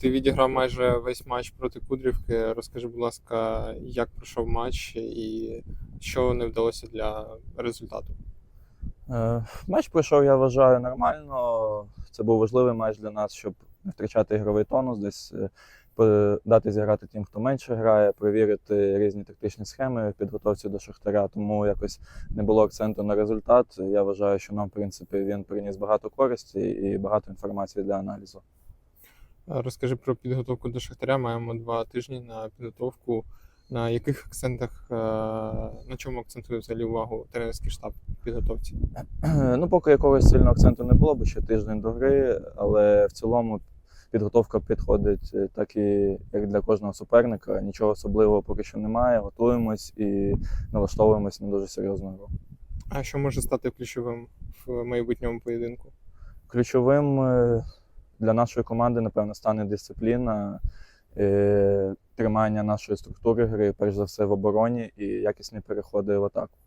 Ти відіграв майже весь матч проти Кудрівки. Розкажи, будь ласка, як пройшов матч і що не вдалося для результату? Е, Матч пройшов, я вважаю, нормально. Це був важливий матч для нас, щоб не втрачати ігровий тонус, десь е, дати зіграти тим, хто менше грає, перевірити різні тактичні схеми в підготовці до Шахтаря. Тому якось не було акценту на результат. Я вважаю, що нам, в принципі, він приніс багато користі і багато інформації для аналізу. Розкажи про підготовку до Шахтаря. Маємо два тижні на підготовку. На яких акцентах, е, на чому акцентує взагалі увагу тренерський штаб в підготовці? Ну, поки якогось сильного акценту не було, бо ще тиждень до гри, але в цілому підготовка підходить е, так і як для кожного суперника. Нічого особливого поки що немає. Готуємось і налаштовуємось на дуже серйозну гру. А що може стати ключовим в майбутньому поєдинку? Ключовим е, для нашої команди, напевно, стане дисципліна, е, тримання нашої структури гри, перш за все в обороні і якісні переходи в атаку.